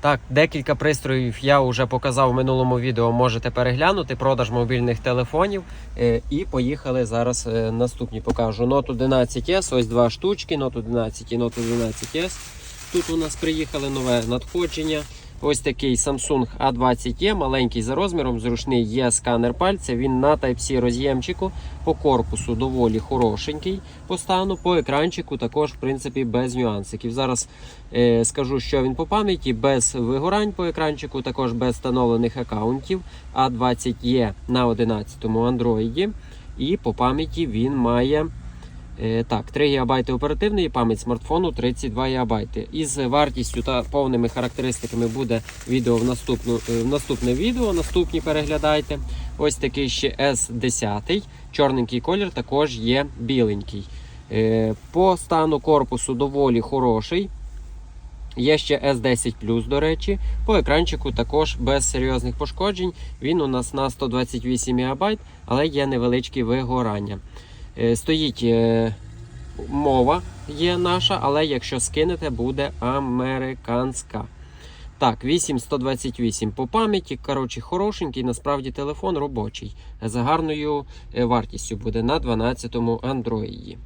Так, декілька пристроїв я вже показав в минулому відео. Можете переглянути. Продаж мобільних телефонів. Е, І поїхали зараз е, наступні. Покажу. Note 11S, ось два штучки, Note 11 і Note 11S. Тут у нас приїхали нове надходження. Ось такий Samsung A20e, маленький за розміром, зручний є сканер пальця. Він на Type-C роз'ємчику. По корпусу доволі хорошенький по стану. По екранчику також, в принципі, без нюансиків. Зараз е, скажу, що він по пам'яті, без вигорань по екранчику, також без встановлених аккаунтів. A20e на 11-му Android. І по пам'яті він має. Е, Так, 3 ГБ оперативної пам'ять смартфону 32 ГБ. Із вартістю та повними характеристиками буде відео в, наступну, е, в наступне відео. Наступні переглядайте. Ось такий ще S10. Чорненький колір також є біленький. Е, По стану корпусу доволі хороший. Є ще S10 до речі. По екранчику також без серйозних пошкоджень. Він у нас на 128 МБ, але є невеличкі вигорання. Е, Стоїть е, мова є наша, але якщо скинете, буде американська. Так, 8128 по пам'яті. Коротше, хорошенький, насправді телефон робочий. За гарною е, вартістю буде на 12-му Android.